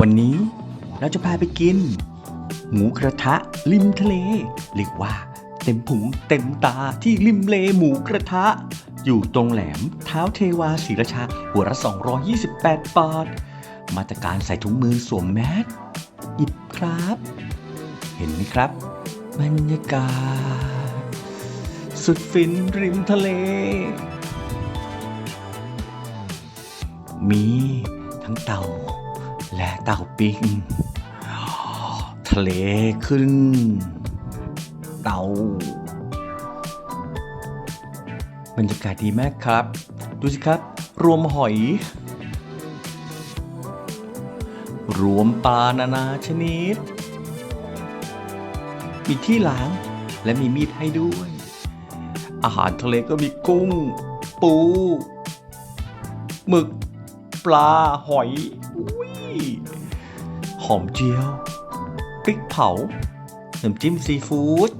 วันนี้เราจะพาไปกิน หมูกระทะริมทะเล เรียกว่า เต็มผูเต็มตาที่ริมเลหมูกระทะ อยู่ตรงแหลมเท้าเทวาศรีราชา หัวละ 228 บาท มาตรการใส่ถุงมือสวมแมสหยิบครับ เห็นไหมครับ บรรยากาศ สุดฟินริมทะเล มีทั้งเต่า เต่าปิงทะเลขึ้น เต่าบรรยากาศดีมากครับ ดูสิครับ รวมหอย รวมปลานานาชนิด มีที่ล้างและมีมีดให้ด้วย อาหารทะเลก็มีกุ้ง ปูหมึก ปลาหอยอุ้ย อมเจียวพริกเผาน้ำจิ้มซีฟู้ด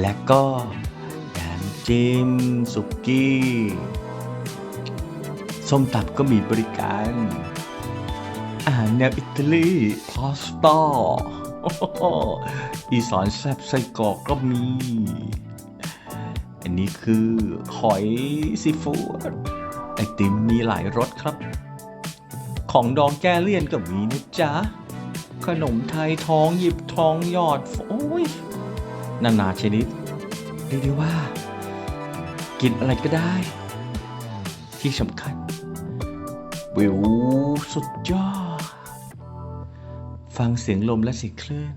และก็น้ำจิ้มสุกี้ส้มตำก็มีบริการอาหารแนวอิตาลีพาสต้าอีสานแซ่บไส้กรอกก็มี อันนี้คือหอยซีฟู้ดไอติมมีหลายรสครับ ของดองแก้เลี่ยนก็มีนะจ๊ะ ขนมไทยท้องหยิบท้องหยอด โอ้ยนานาชนิดเรียกได้ว่า กินอะไรก็ได้ ที่สำคัญ วิวสุดยอด ฟังเสียงลมและเสียงคลื่น